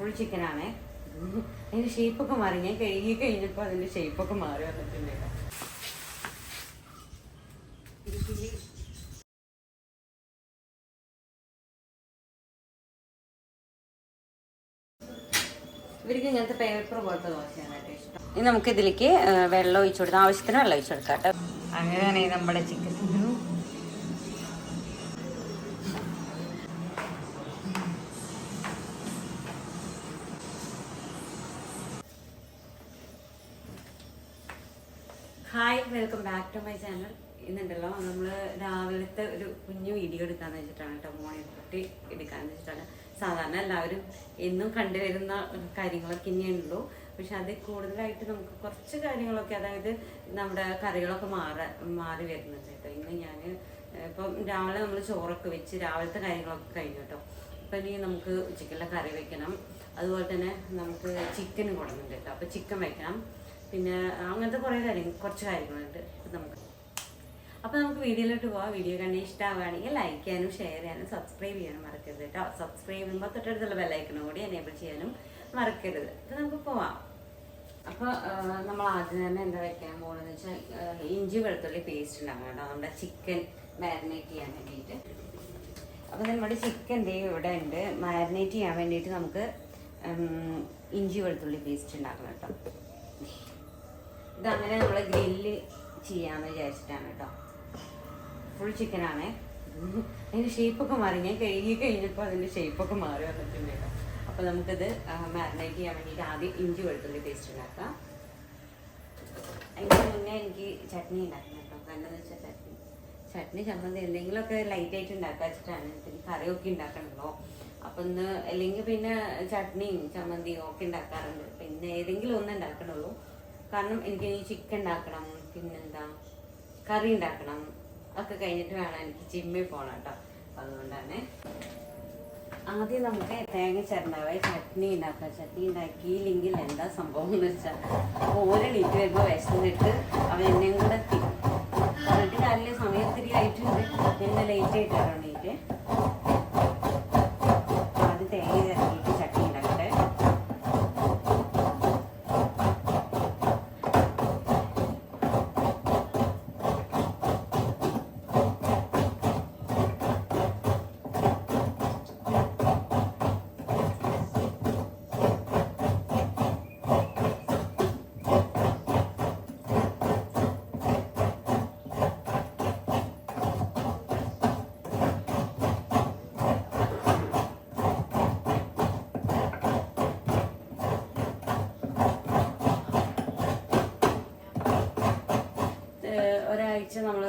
Full ചിക്കനാണ് അതിന്റെ ഷേപ്പൊക്കെ മാറി. ഞാൻ കഴുകി കഴിഞ്ഞപ്പോൾ അതിന്റെ ഷേപ്പൊക്കെ മാറി വന്നിട്ടുണ്ട് ഇവർക്ക് ഇങ്ങനത്തെ പേപ്പർ പോലത്തെ ദോശയാണ് ഇഷ്ടം. ഇനി നമുക്ക് ഇതിലേക്ക് വെള്ളം ഒഴിച്ചു കൊടുക്കാം. ആവശ്യത്തിന് വെള്ളം ഒഴിച്ചു കൊടുക്കാം കേട്ടോ. നമ്മുടെ chicken hi welcome back to my channel ഇന്നുണ്ടല്ലോ നമ്മൾ രാവിലത്തെ ഒരു കുഞ്ഞു വീഡിയോ എടുക്കാന്ന് വെച്ചിട്ടാണ് കേട്ടോ മോർണിംഗ് കുട്ടി എടുക്കാന്ന് വെച്ചിട്ടാണ്. സാധാരണ എല്ലാവരും എന്നും കണ്ടുവരുന്ന കാര്യങ്ങളൊക്കെ ഇനിയുള്ളൂ. പക്ഷെ അതിൽ കൂടുതലായിട്ട് നമുക്ക് കുറച്ച് കാര്യങ്ങളൊക്കെ അതായത് നമ്മുടെ കറികളൊക്കെ മാറ മാറി വരുന്നുണ്ട് കേട്ടോ ഇന്ന് ഞാൻ ഇപ്പം രാവിലെ നമ്മൾ ചോറൊക്കെ വെച്ച് രാവിലത്തെ കാര്യങ്ങളൊക്കെ കഴിഞ്ഞു കേട്ടോ അപ്പം ഇനി നമുക്ക് ഉച്ചയ്ക്കുള്ള കറി വെക്കണം. അതുപോലെ തന്നെ നമുക്ക് ചിക്കൻ കൊടുക്കുന്നുണ്ട് കേട്ടോ അപ്പോൾ ചിക്കൻ വെക്കണം. പിന്നെ അങ്ങനത്തെ കുറേ കാര്യങ്ങൾ കുറച്ച് കാര്യങ്ങളുണ്ട് നമുക്ക്. അപ്പോൾ നമുക്ക് വീഡിയോയിലോട്ട് പോവാം. വീഡിയോ കണ്ട് ഇഷ്ടമാവുകയാണെങ്കിൽ ലൈക്ക് ചെയ്യാനും ഷെയർ ചെയ്യാനും സബ്സ്ക്രൈബ് ചെയ്യാനും മറക്കരുത് കേട്ടോ. സബ്സ്ക്രൈബ് ചെയ്യുമ്പോൾ തൊട്ടടുത്തുള്ള ബെല്ലൈക്കണും കൂടി എനേബിൾ ചെയ്യാനും മറക്കരുത്. അപ്പോൾ നമുക്ക് പോവാം. അപ്പോൾ നമ്മൾ ആദ്യം തന്നെ എന്താ വെക്കാൻ പോകുന്നത് വെച്ചാൽ ഇഞ്ചി വെളുത്തുള്ളി പേസ്റ്റ് ഉണ്ടാകും കേട്ടോ. നമ്മുടെ ചിക്കൻ മാരിനേറ്റ് ചെയ്യാൻ വേണ്ടിയിട്ട്. അപ്പോൾ നമ്മുടെ ചിക്കൻ ദേ ഇവിടെ ഉണ്ട്. മാരിനേറ്റ് ചെയ്യാൻ വേണ്ടിയിട്ട് നമുക്ക് ഇഞ്ചി വെളുത്തുള്ളി പേസ്റ്റ് ഉണ്ടാക്കണം കേട്ടോ. ഇതങ്ങനെ നമ്മൾ ഗ്രില്ല് ചെയ്യാന്ന് വിചാരിച്ചിട്ടാണ് കേട്ടോ. ഫുൾ ചിക്കനാണ് അതിന്റെ ഷേപ്പൊക്കെ മാറി. ഞാൻ കഴുകി കഴിഞ്ഞപ്പോൾ അതിന്റെ ഷേപ്പൊക്കെ മാറി വന്നിട്ടുണ്ട് കേട്ടോ. അപ്പോൾ നമുക്കിത് മാരിനേറ്റ് ചെയ്യാൻ വേണ്ടിയിട്ട് ആദ്യം ഇഞ്ചി വെളുത്തുള്ളി പേസ്റ്റ് ഉണ്ടാക്കാം. അതിന് മുന്നേ എനിക്ക് ചട്നി ഉണ്ടാക്കണം കേട്ടോ. കണ്ടെന്ന് വെച്ചാൽ ചട്നി. ചട്നി ചമ്മന്തി എന്തെങ്കിലുമൊക്കെ ലൈറ്റ് ആയിട്ട് ഉണ്ടാക്കുക വെച്ചിട്ടാണ് പിന്നെ കറിയൊക്കെ ഉണ്ടാക്കണല്ലോ അപ്പം ഇന്ന് അല്ലെങ്കിൽ പിന്നെ ചട്നിയും ചമ്മന്തിയും ഒക്കെ ഉണ്ടാക്കാറുണ്ട്. പിന്നെ ഏതെങ്കിലും ഒന്ന് ഉണ്ടാക്കണുള്ളൂ. കാരണം എനിക്ക് ഈ ചിക്കൻ ഉണ്ടാക്കണം പിന്നെന്താ കറി ഉണ്ടാക്കണം ഒക്കെ കഴിഞ്ഞിട്ട് വേണം എനിക്ക് ജിമ്മിൽ പോകണം കേട്ടോ. അതുകൊണ്ടാണ് ആദ്യം നമുക്ക് തേങ്ങ ചേർന്നവ ചട്നി ഉണ്ടാക്കാം ചട്നി ഉണ്ടാക്കിയില്ലെങ്കിൽ എന്താ സംഭവം എന്ന് വെച്ചാൽ ഓരോ ലീറ്റ് വരുമ്പോൾ വിശന്നിട്ട് അവൻ എന്നെയും കൂടെ എത്തി എന്നിട്ട് രാവിലെ സമയത്തിരി ആയിട്ടുണ്ട് എന്നെ ലേറ്റ് ആയിട്ടാണ് എണീറ്റ് ആദ്യം തേങ്ങ ചേർത്തിട്ട് ചട്നി ഉണ്ടാക്കട്ടെ ഏഹ് ഒരാഴ്ച നമ്മൾ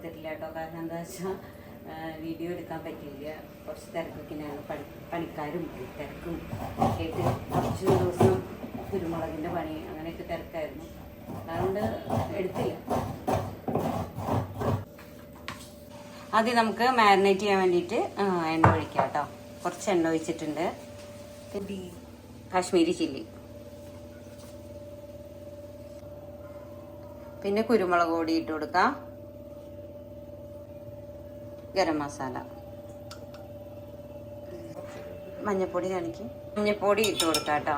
എടുത്തിട്ടില്ല കേട്ടോ. കാരണം എന്താ വെച്ചാൽ വീഡിയോ എടുക്കാൻ പറ്റില്ല കുറച്ച് തിരക്കൊക്കെയാണ് പണി പണിക്കാരും തിരക്കും ഒക്കെ ആയിട്ട് കുറച്ച് ദിവസം കുരുമുളകിന്റെ പണി അങ്ങനെയൊക്കെ തിരക്കായിരുന്നു. അതുകൊണ്ട് എടുത്തില്ല. ആദ്യം നമുക്ക് മാരിനേറ്റ് ചെയ്യാൻ വേണ്ടിയിട്ട് എണ്ണ ഒഴിക്കാം കേട്ടോ. കുറച്ച് എണ്ണ ഒഴിച്ചിട്ടുണ്ട്. കാശ്മീരി ചില്ലി. പിന്നെ കുരുമുളക് പൊടി ഇട്ട് കൊടുക്കാം. ഗരം മസാല. മഞ്ഞപ്പൊടി കാണിക്കും മഞ്ഞപ്പൊടി ഇട്ട് കൊടുക്കാം കേട്ടോ.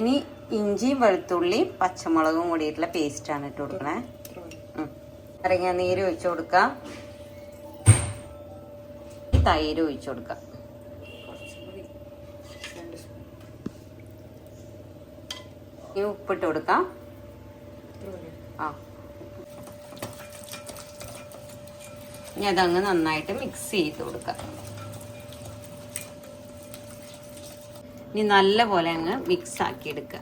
ഇനി ഇഞ്ചിയും വെളുത്തുള്ളിയും പച്ചമുളകും കൂടിയിട്ടുള്ള പേസ്റ്റാണ് ഇട്ട് കൊടുക്കണേ. ഇറങ്ങിയ നീര് ഒഴിച്ചു കൊടുക്കാം. തൈര് ഒഴിച്ചു കൊടുക്കാം. ഉപ്പിട്ട് കൊടുക്കാം. ആ. ഇനി അതങ്ങ് നന്നായിട്ട് മിക്സ് ചെയ്ത് കൊടുക്കാം. ഇനി നല്ല പോലെ അങ്ങ് മിക്സ് ആക്കി എടുക്കുക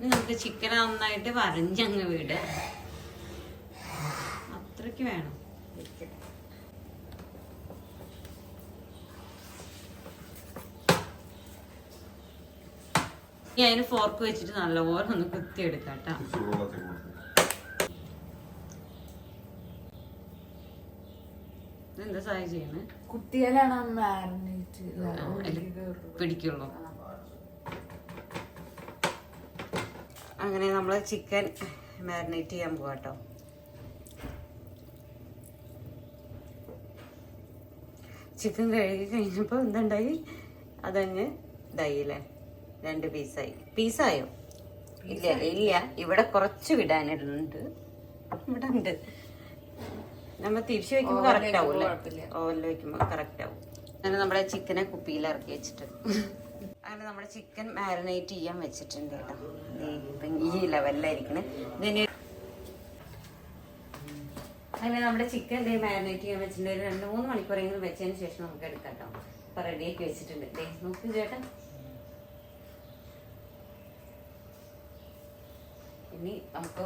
നമുക്ക് ചിക്കൻ നന്നായിട്ട് വരഞ്ഞങ്ങ് വീട്. അത്രയ്ക്ക് വേണം. ഇനി അതിന് ഫോർക്ക് വെച്ചിട്ട് നല്ലപോലെ ഒന്ന് കുത്തിയെടുക്കാം കേട്ടോ എന്താ സഹായം ചെയ്യണേ പിടിക്കുള്ളൂ. അങ്ങനെ നമ്മൾ ചിക്കൻ മാരിനേറ്റ് ചെയ്യാൻ പോവാട്ടോ. ചിക്കൻ കഴുകി കഴിഞ്ഞപ്പോൾ എന്തുണ്ടായി? അതങ്ങ് ഇതായില്ലേ രണ്ട് പീസായി. പീസായോ? ഇല്ല ഇല്ല. ഇവിടെ കുറച്ച് വിടാനുണ്ട്. ഇവിടെ ഉണ്ട്. നമ്മൾ തിരിച്ചു വെക്കുമ്പോൾ കറക്റ്റ് ആവും അല്ലേ ഓവനിൽ വെക്കുമ്പോൾ കറക്റ്റ് ആവും. അങ്ങനെ നമ്മുടെ ചിക്കനെ കുപ്പിയിൽ ഇറക്കി വെച്ചിട്ട് അങ്ങനെ നമ്മുടെ ചിക്കൻ മാരിനേറ്റ് ചെയ്യാൻ വെച്ചിട്ടുണ്ട് കേട്ടോ. ഇപ്പം ഈ ലെവലിലായിരിക്കണേ ഇതിന് അങ്ങനെ നമ്മുടെ ചിക്കൻ ദേ മാരിനേറ്റ് ചെയ്യാൻ വെച്ചിട്ടുണ്ട്. ഒരു രണ്ട് മൂന്ന് മണിക്കൂറെങ്കിലും വെച്ചതിന് ശേഷം നമുക്ക് എടുക്കാം കേട്ടോ. അപ്പം റെഡിയാക്കി വെച്ചിട്ടുണ്ട്. നോക്കും ചേട്ടാ. ഇനി നമുക്ക്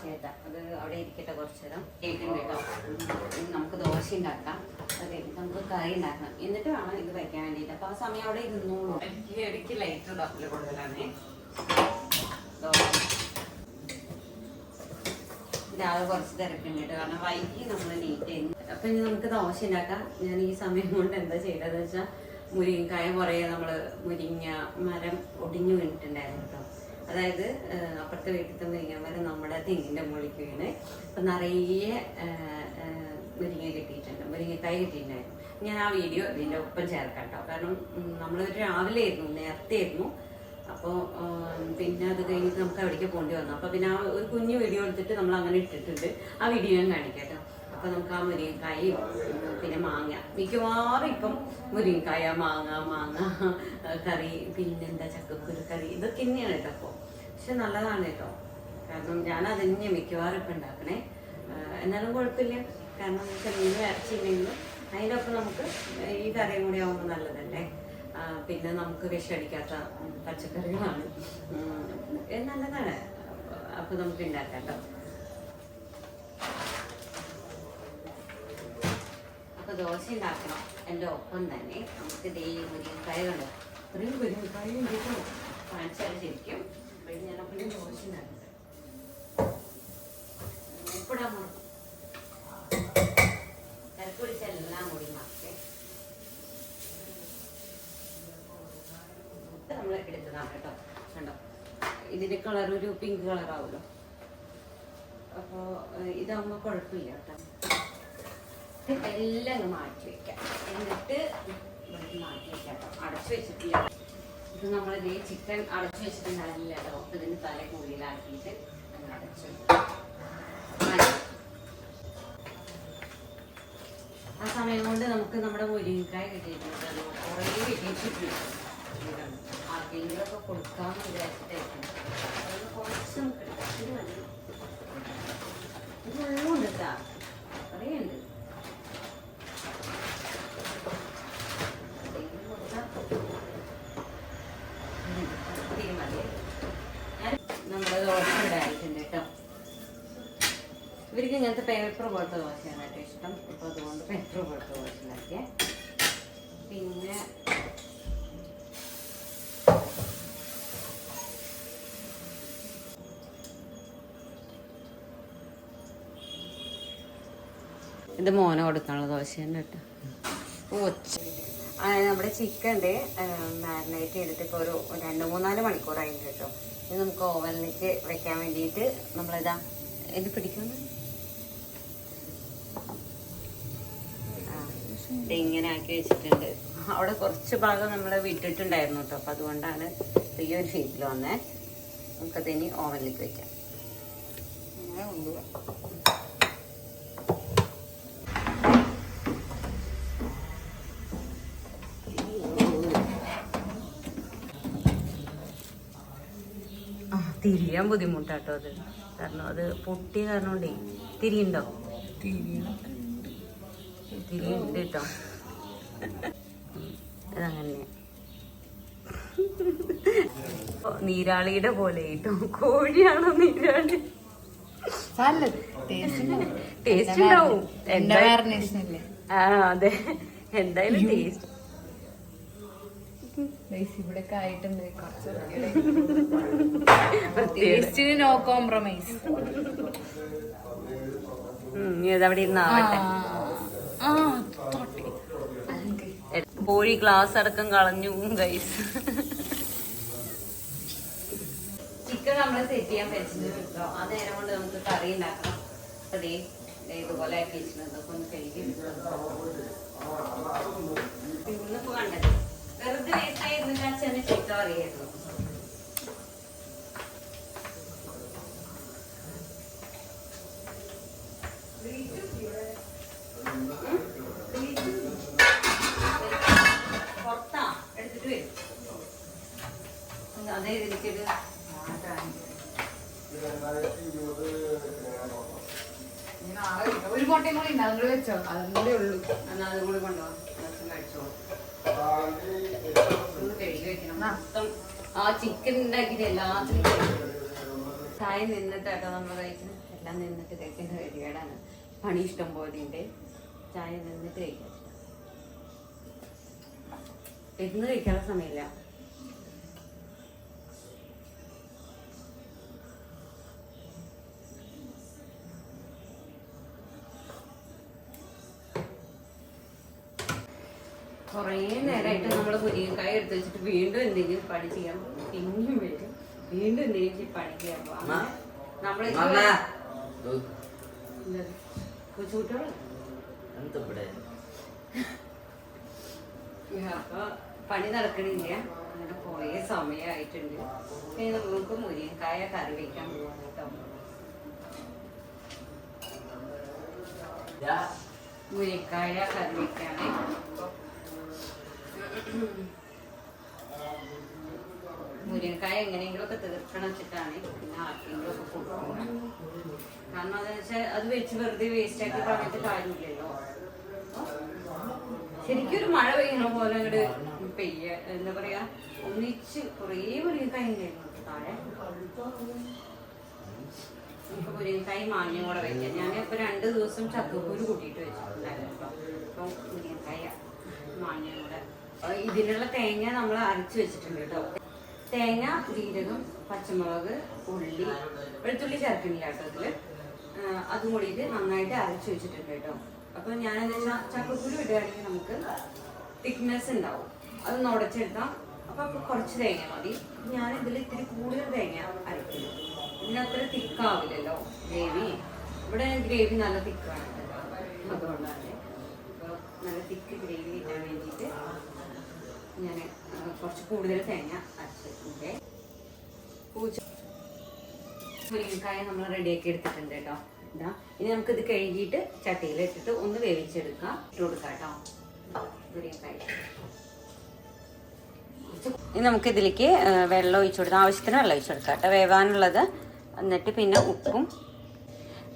ചേട്ടാ അത് അവിടെ ഇരിക്കട്ടെ കുറച്ച് നേരം കേൾക്കുന്നുണ്ട് കേട്ടോ ഇനി നമുക്ക് ദോശ ഉണ്ടാക്കാം. അതെ നമുക്ക് കറി ഉണ്ടാക്കണം എന്നിട്ട് വേണം ഇത് വയ്ക്കാൻ വേണ്ടിയിട്ട്. അപ്പൊ ആ സമയം അവിടെ ഇരുന്നോളൂ. എനിക്ക് ഇടയ്ക്ക് ലൈറ്റ് ഇടാപ്പില്ല കൂടുതലാണ് ദോശ. രാവിലെ കുറച്ച് തിരക്കുണ്ട്. കേട്ടോ കാരണം വൈകി നമ്മൾ നീറ്റ് ചെയ്യുന്നു അപ്പൊ ഇനി നമുക്ക് ദോശ ഉണ്ടാക്കാം. ഞാൻ ഈ സമയം കൊണ്ട് എന്താ ചെയ്തതെന്ന് വെച്ചാൽ മുരിങ്ങക്കായ കുറേ നമ്മൾ മുരിങ്ങ മരം ഒടിഞ്ഞു വീണിട്ടുണ്ടായിരുന്നു കേട്ടോ. അതായത് അപ്പുറത്തെ വീട്ടിൽ തന്നെ മരം നമ്മുടെ തെങ്ങിന്റെ മുകളിലേക്ക് വീണ് അപ്പൊ നിറയെ മുരിങ്ങ കിട്ടിയിട്ടുണ്ട്. മുരിങ്ങക്കായ കിട്ടിയിട്ടുണ്ടായിരുന്നു. ഞാൻ ആ വീഡിയോ ഇതിന്റെ ഒപ്പം ചേർക്കാം കേട്ടോ. കാരണം നമ്മൾ രാവിലെ ആയിരുന്നു നേരത്തെ ആയിരുന്നു. അപ്പോൾ പിന്നെ അത് കഴിഞ്ഞിട്ട് നമുക്ക് അവിടേക്ക് പോകേണ്ടി വന്നു. അപ്പോൾ പിന്നെ ആ ഒരു കുഞ്ഞു വീഡിയോ എടുത്തിട്ട് നമ്മൾ അങ്ങനെ ഇട്ടിട്ടുണ്ട്. ആ വീഡിയോ ഞാൻ കാണിക്കാം കേട്ടോ. അപ്പോൾ നമുക്ക് ആ മുരിങ്ങക്കായും പിന്നെ മാങ്ങ. മിക്കവാറും ഇപ്പം മുരിങ്ങക്കായ മാങ്ങ മാങ്ങ കറി പിന്നെന്താ ചക്കക്കുരു കറി ഇതൊക്കെ തന്നെയാണ് കേട്ടോ അപ്പോൾ പക്ഷെ നല്ലതാണ് കേട്ടോ. കാരണം ഞാൻ അത് തന്നെ മിക്കവാറും ഇപ്പം ഉണ്ടാക്കണേ എന്നാലും കുഴപ്പമില്ല. കാരണം ചെമ്മീൻ ഇറച്ചിയില്ലെങ്കിലും അതിന്റെ ഒപ്പം നമുക്ക് ഈ കറിയും കൂടി ആവുമ്പോൾ നല്ലതല്ലേ? പിന്നെ നമുക്ക് വിഷമടിക്കാത്ത ഉം, പച്ചക്കറികളാണ് നല്ലതാണ്. അപ്പം നമുക്ക് ഉണ്ടാക്കാം കേട്ടോ അപ്പൊ ദോശ ഉണ്ടാക്കണം എന്റെ ഒപ്പം തന്നെ നമുക്ക് ദേ മുരിങ്ങക്കായ കണ്ടോ ഇത്രയും മുരിങ്ങക്കായ കേട്ടോ കാണിച്ചാൽ ശരിക്കും. അപ്പൊ ഞാൻ അപ്പോഴും ദോശ ഉണ്ടാക്കുന്നത് ഉപ്പിടാൻ എല്ലാം കൂടി മാറ്റേ നമ്മൾ എടുത്തതാണ് കേട്ടോ. കണ്ടോ? ഇതിന്റെ കളർ ഒരു പിങ്ക് കളർ ആവുമല്ലോ അപ്പോ ഏഹ്, ഇതാവുമ്പോ കുഴപ്പമില്ല കേട്ടോ. എല്ലാം മാറ്റി വെക്കാം. എന്നിട്ട് മാറ്റി വെക്കാം കേട്ടോ. അടച്ചു വെച്ചിട്ടില്ല. ഇത് നമ്മൾ ഇതേ ചിക്കൻ അടച്ചു വെച്ചിട്ടുണ്ടായിരുന്നില്ല കേട്ടോ. ഇതിന് തല കൂടുതലാക്കിയിട്ട് അങ്ങ് അടച്ചു. ആ സമയം കൊണ്ട് നമുക്ക് നമ്മുടെ മുരിങ്ങക്കായ കിട്ടിയിട്ടുണ്ട് കുറേ കിട്ടിയിട്ടുണ്ട് ആർക്കെങ്കിലും ഒക്കെ കൊടുക്കാമെന്ന് വിചാരിച്ചിട്ടായിരിക്കും. കുറച്ച് നമുക്ക് എടുക്കാം. ഇത് മതി ഇത് വെള്ളം ഉണ്ട് കേട്ടാ കുറേ ഉണ്ട് എന്തെങ്കിലും കൊടുത്താ ഉം, ഇത്തിരി മതി. ഞാൻ നമ്മുടെ ദോശ ഉണ്ടായിട്ടുണ്ട് കേട്ടോ ഇവർക്ക് ഇങ്ങനത്തെ പേപ്പർ പോലത്തെ ദോശയാണ് കേട്ടോ ഇഷ്ടം. അപ്പോൾ അതുകൊണ്ട് പേപ്പർ പോലത്തെ ദോശ ഉണ്ടാക്കിയ പിന്നെ ഇത് മോനെ കൊടുക്കാനുള്ള ദോശയാണ് കേട്ടോ ഒച്ച. നമ്മുടെ ചിക്കന്റെ മാരിനേറ്റ് ചെയ്തിട്ട് ഇപ്പോൾ ഒരു രണ്ട് മൂന്നാൽ മണിക്കൂറായിട്ട് കേട്ടോ. ഇത് നമുക്ക് ഓവനിലേക്ക് വെക്കാൻ വേണ്ടിയിട്ട് നമ്മളിതാ ഇത് പിടിക്കുന്നു ഇങ്ങനെ ആക്കി വെച്ചിട്ടുണ്ട്. അവിടെ കുറച്ച് ഭാഗം നമ്മൾ വിട്ടിട്ടുണ്ടായിരുന്നു കേട്ടോ അപ്പം അതുകൊണ്ടാണ് ഈ ഒരു ഷേപ്പിൽ വന്നേ. നമുക്കത് ഇനി ഓവനിലേക്ക് ആ തിരിയാൻ ബുദ്ധിമുട്ടാട്ടോ അത്. കാരണം അത് പൊട്ടിയ കാരണം കൊണ്ടേ തിരിയുണ്ടോ തിരിയുണ്ട് കേട്ടോ അതങ്ങനെ. നീരാളിയുടെ പോലെ കേട്ടോ കോഴിയാണോ നീരാളി? ടേസ്റ്റ് ഉണ്ടാവും. ആ അതെ. എന്തായാലും ടേസ്റ്റ് ഇവിടെ ആയിട്ടുണ്ട്. കുറച്ച് നോ കോംപ്രമൈസ് ഇതവിടെ ഇരുന്നാവട്ടെ. കോഴി ഗ്ലാസ് അടക്കം കളഞ്ഞു ഗൈസ് ചിക്കൻ നമ്മൾ സെറ്റ് ചെയ്യാൻ വെച്ചിട്ട് കേട്ടോ. ആ നേരം കൊണ്ട് നമുക്ക് കറി ഉണ്ടാക്കാം അതെ ഇതുപോലെ ആക്കി വെച്ചിട്ടുണ്ട്. ഒന്ന് കഴുകി ഇന്നിപ്പോ കണ്ടത് വെറുതെ വേസ്റ്റായിരുന്നു അച്ഛനെ ചീത്ത പറയായിരുന്നു പുറത്താ അതേ ഒരു മുട്ടയും കൂടി ഉണ്ട് അതും കൂടി വെച്ചോ. അതും കൂടി ഉള്ളൂ. എന്നാ അതും കൂടി കൊണ്ടുപോകാം കഴിച്ചോളൂ. ആ. ചിക്കൻ ഉണ്ടാക്കിയിട്ട് എല്ലാത്തിനും. ചായ നിന്നിട്ട് നമ്മൾ കഴിക്കുന്നത്. എല്ലാം നിന്നിട്ട് കഴിക്കുന്ന ഗതികേടാണ് പണി ഇഷ്ടം പോലെ ഉണ്ട്. ചായ നിന്നിട്ട് കഴിക്കാം. ഇരുന്ന് കഴിക്കാനുള്ള സമയമില്ല. വീണ്ടും എന്തെങ്കിലും പണി ചെയ്യാൻ പോകും. പിന്നെയും വരും. വീണ്ടും എന്തെങ്കിലും പണി ചെയ്യാൻ പോകും. അങ്ങനെ നമ്മളെ അപ്പൊ പണി നടക്കണില്ല. അങ്ങനെ കുറെ സമയമായിട്ടുണ്ട് ഇനി നമുക്ക് മുരിയക്കായ കറി വയ്ക്കാൻ പോവാണ് കേട്ടോ. മുരിക്കായ കറി വെക്കാണ് മുരിങ്ങക്കായ എങ്ങനെയെങ്കിലും ഒക്കെ തീർക്കണം വെച്ചിട്ടാണ് പിന്നെ ആർക്കെങ്കിലും ഒക്കെ കൊടുക്കുന്നത്. കാരണം അതെന്ന് വെച്ചാൽ അത് വെച്ച് വെറുതെ വേസ്റ്റ് ആക്കി പറഞ്ഞിട്ട് കാര്യമില്ലല്ലോ. ശരിക്കും ഒരു മഴ പെയ്യണ പോലെ അങ്ങോട്ട് പെയ്യ എന്താ പറയാ ഒന്നിച്ച് കുറേ മുരിങ്ങക്കായ ഉണ്ടായിരുന്നു താഴെ. നമുക്ക് മുരിങ്ങക്കായി മാങ്ങയും കൂടെ വെക്കാം. ഞാൻ ഇപ്പൊ രണ്ട് ദിവസം ചക്കക്കൂര് കൂട്ടിയിട്ട് വെച്ചിട്ടുണ്ടായിരുന്നു അപ്പൊ മുരിങ്ങക്കായ മാങ്ങയും കൂടെ. ഇതിനുള്ള തേങ്ങ നമ്മൾ അരച്ച് വെച്ചിട്ടുണ്ട് കേട്ടോ. തേങ്ങ ജീരകം പച്ചമുളക് ഉള്ളി വെളുത്തുള്ളി ചേർക്കുന്നില്ല കേട്ടോ ഇതിൽ അതും കൂടിയിട്ട് നന്നായിട്ട് അരച്ച് വെച്ചിട്ടുണ്ട് കേട്ടോ. അപ്പൊ ഞാൻ വെച്ചാൽ ചക്കക്കുരു ഇടുകയാണെങ്കിൽ നമുക്ക് തിക്നെസ് ഉണ്ടാവും. അതൊന്ന് ഉടച്ചെടുക്കാം. അപ്പൊ അപ്പൊ കുറച്ച് തേങ്ങ മതി. ഞാൻ ഇതിൽ ഇത്തിരി കൂടുതൽ തേങ്ങ അരക്കുന്നു ഇതിനത്ര തിക്കാവില്ലല്ലോ ഗ്രേവി. ഇവിടെ ഗ്രേവി നല്ല തിക്കാണ് അതുകൊണ്ടാണ്. നല്ല തിക്ക് ഗ്രേവി കിട്ടാൻ വേണ്ടിയിട്ട് ഞാൻ കുറച്ച് കൂടുതൽ തേങ്ങ അരച്ചിട്ടുണ്ട്. പൂച്ച മുരിങ്ങക്കായ നമ്മൾ റെഡിയാക്കി എടുത്തിട്ടുണ്ട് കേട്ടോ. ഇതാ ഇനി നമുക്ക് ഇത് കഴുകിയിട്ട് ചട്ടിയിൽ ഇട്ടിട്ട് ഒന്ന് വേവിച്ചെടുക്കാം. ഇട്ട് കൊടുക്കാം കേട്ടോ. മുരിങ്ങക്കായ. ഇനി നമുക്ക് ഇതിലേക്ക് വെള്ളം ഒഴിച്ചു കൊടുക്കാം. ആവശ്യത്തിന് വെള്ളം ഒഴിച്ചു കൊടുക്കാം കേട്ടോ. വേവാനുള്ളത്. എന്നിട്ട് പിന്നെ ഉപ്പും.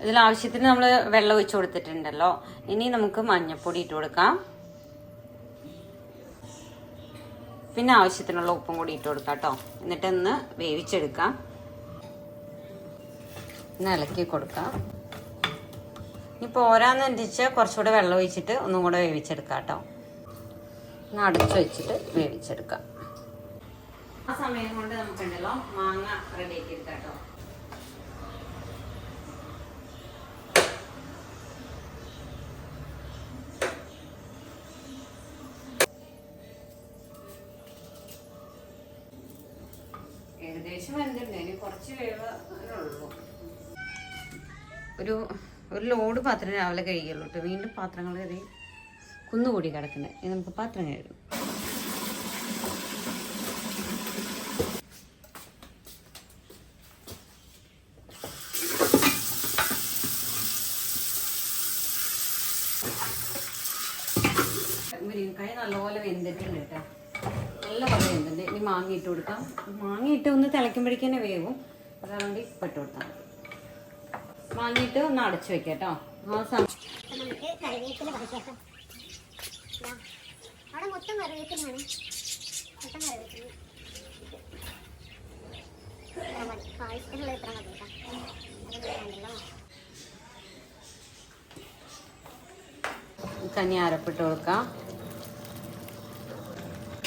ഇതിൽ ആവശ്യത്തിന് നമ്മൾ വെള്ളം ഒഴിച്ചു കൊടുത്തിട്ടുണ്ടല്ലോ. ഇനി നമുക്ക് മഞ്ഞൾപ്പൊടി ഇട്ട് കൊടുക്കാം. പിന്നെ ആവശ്യത്തിനുള്ള ഉപ്പും കൂടി ഇട്ട് കൊടുക്കാം കേട്ടോ. എന്നിട്ട് ഒന്ന് വേവിച്ചെടുക്കാം. ഒന്ന് ഇളക്കി കൊടുക്കാം. ഇനി പോരാന്നനുസരിച്ച് കുറച്ചുകൂടെ വെള്ളം ഒഴിച്ചിട്ട് ഒന്നും കൂടെ വേവിച്ചെടുക്കാം കേട്ടോ. ഒന്ന് അടച്ചു വെച്ചിട്ട് വേവിച്ചെടുക്കാം. ആ സമയം കൊണ്ട് നമുക്കുണ്ടല്ലോ മാങ്ങ റെഡിയാക്കി എടുക്കാം കേട്ടോ ഏകദേശം വെന്തിട്ടുണ്ട് ഇനി കുറച്ച് വേവ് ഉള്ളൂ. ഒരു ഒരു ലോഡ് പാത്രം രാവിലെ കഴിയുള്ളൂ കേട്ടോ വീണ്ടും പാത്രങ്ങൾ കയറി കുന്നുകൂടി കിടക്കുന്നത് ഇനി നമുക്ക് പാത്രം കഴിയും മുരിങ്ങക്കായ നല്ലപോലെ വെന്തിട്ടുണ്ട് കേട്ടോ. നല്ലപോലെ വെന്തിട്ടുണ്ട്. ഇനി മാങ്ങ ഇട്ട് കൊടുക്കാം. മാങ്ങ ഇട്ട് ഒന്ന് തിളയ്ക്കുമ്പോഴേക്കും തന്നെ വേവും. അതുകൊണ്ട് ഇപ്പം ഇട്ട് കൊടുത്താൽ മതി. വാങ്ങിയിട്ട് ഒന്ന് അടച്ചു വെക്കാം കേട്ടോ അവിടെ മൊത്തം കറിവേപ്പിലാണ് മൊത്തം കറിവേപ്പില. ഇത്ര ഇത്ര മതി കേട്ടോ. അത് വേണ്ടല്ലോ കഞ്ഞി അരപ്പിട്ട് കൊടുക്കാം.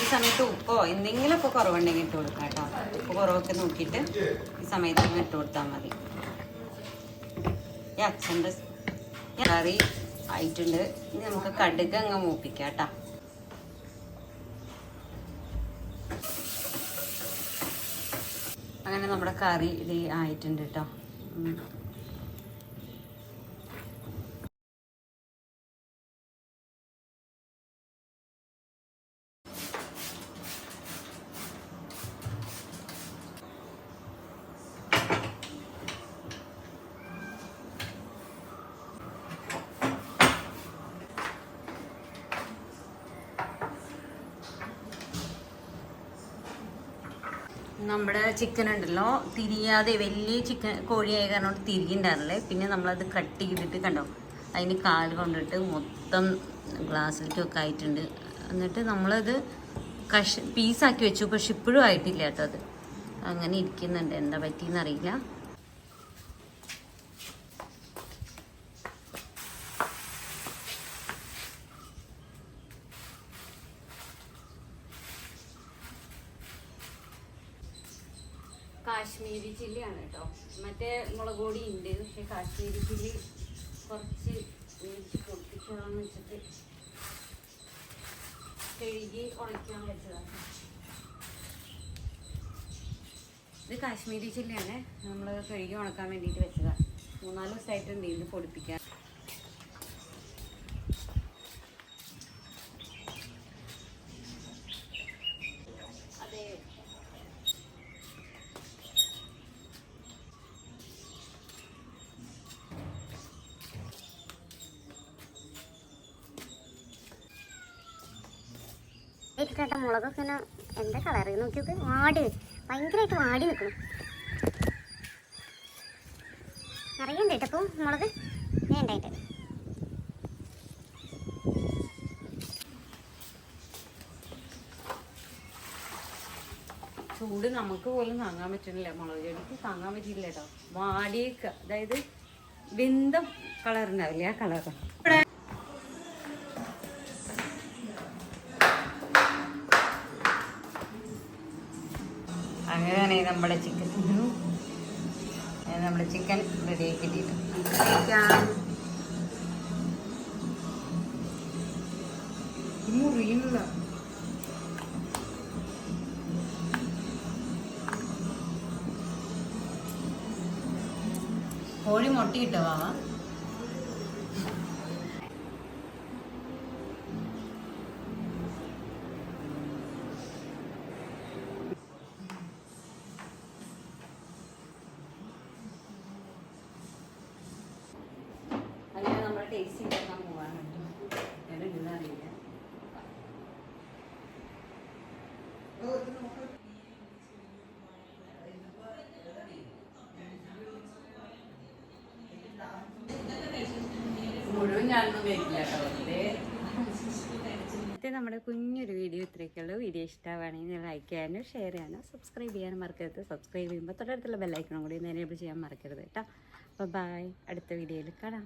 ഈ സമയത്ത് ഉപ്പോ എന്തെങ്കിലും ഒക്കെ കുറവുണ്ടെങ്കിൽ ഇട്ട് കൊടുക്കാം കേട്ടോ. ഉപ്പ് കുറവൊക്കെ നോക്കിയിട്ട് ഈ സമയത്ത് ഇട്ട് കൊടുത്താൽ മതി. ഈ അച്ഛന്റെ കറി ആയിട്ടുണ്ട്. ഇനി നമുക്ക് കടുക് അങ്ങ് മൂപ്പിക്കാം കേട്ടോ. അങ്ങനെ നമ്മുടെ കറി ഇത് ആയിട്ടുണ്ട് കേട്ടോ. നമ്മുടെ ചിക്കൻ ഉണ്ടല്ലോ. തിരിയാതെ വലിയ ചിക്കൻ കോഴിയായ കാരണം തിരിയുണ്ടായിരുന്നില്ലേ. പിന്നെ നമ്മളത് കട്ട് ചെയ്തിട്ട് കണ്ടോ? അതിന് കാൽ കൊണ്ടിട്ട് മൊത്തം ഗ്ലാസ്സിലേക്കൊക്കെ ആയിട്ടുണ്ട്. എന്നിട്ട് നമ്മളത് കഷ് പീസാക്കി വെച്ചു. പക്ഷെ ഇപ്പോഴും ആയിട്ടില്ല കേട്ടോ അത്. അങ്ങനെ ഇരിക്കുന്നുണ്ട്. എന്താ പറ്റിയെന്ന് അറിയില്ല കാശ്മീരി ചില്ലിയാണ് കേട്ടോ മറ്റേ മുളക് പൊടി ഉണ്ട് പക്ഷെ കാശ്മീരി ചില്ലി കുറച്ച് മേടിച്ച് പൊട്ടിക്കാന്ന് വെച്ചിട്ട് കഴുകി ഉണക്കാൻ വെച്ചതാണ് ഇത് കാശ്മീരി ചില്ലിയാണ്. നമ്മൾ കഴുകി ഉണക്കാൻ വേണ്ടിയിട്ട് വെച്ചതാണ് മൂന്നാൽ ദിവസമായിട്ടുണ്ട് ഇത് പൊടിപ്പിക്കാൻ അതെ ഇട്ടിട്ട മുളകൊക്കെ ഇങ്ങനെ എന്താ കളറ് നോക്കി നോക്ക് വാടി ഭയങ്കരമായിട്ട് വാടി നിൽക്കണം അറിയണ്ട കേട്ടപ്പോൾ മുളക് വേണ്ടായിട്ട് ചൂട് നമുക്ക് പോലും താങ്ങാൻ പറ്റുന്നില്ല. മുളക് ചെടിക്ക് താങ്ങാൻ പറ്റില്ല കേട്ടോ. വാടിയേക്ക. അതായത് ബിന്ദം കളറുണ്ടാവില്ലേ ആ കളർ അങ്ങനെയാണ് നമ്മുടെ ചിക്കൻ നമ്മുടെ ചിക്കൻ റെഡി മുറിയില്ല കോഴി മുട്ടയിട്ടോ വാവ ഇന്നത്തെ നമ്മുടെ കുഞ്ഞൊരു വീഡിയോ ഇത്രയൊക്കെയുള്ളൂ. വീഡിയോ ഇഷ്ടമാണെങ്കിൽ ലൈക്ക് ചെയ്യാനും ഷെയർ ചെയ്യാനും സബ്സ്ക്രൈബ് ചെയ്യാനും മറക്കരുത്. സബ്സ്ക്രൈബ് ചെയ്യുമ്പോൾ തൊട്ടടുത്തുള്ള ബെല്ലൈക്കണം കൂടി എനേബിൾ ചെയ്യാൻ മറക്കരുത് കേട്ടോ. അപ്പോൾ ബായ് അടുത്ത വീഡിയോയിൽ കാണാം.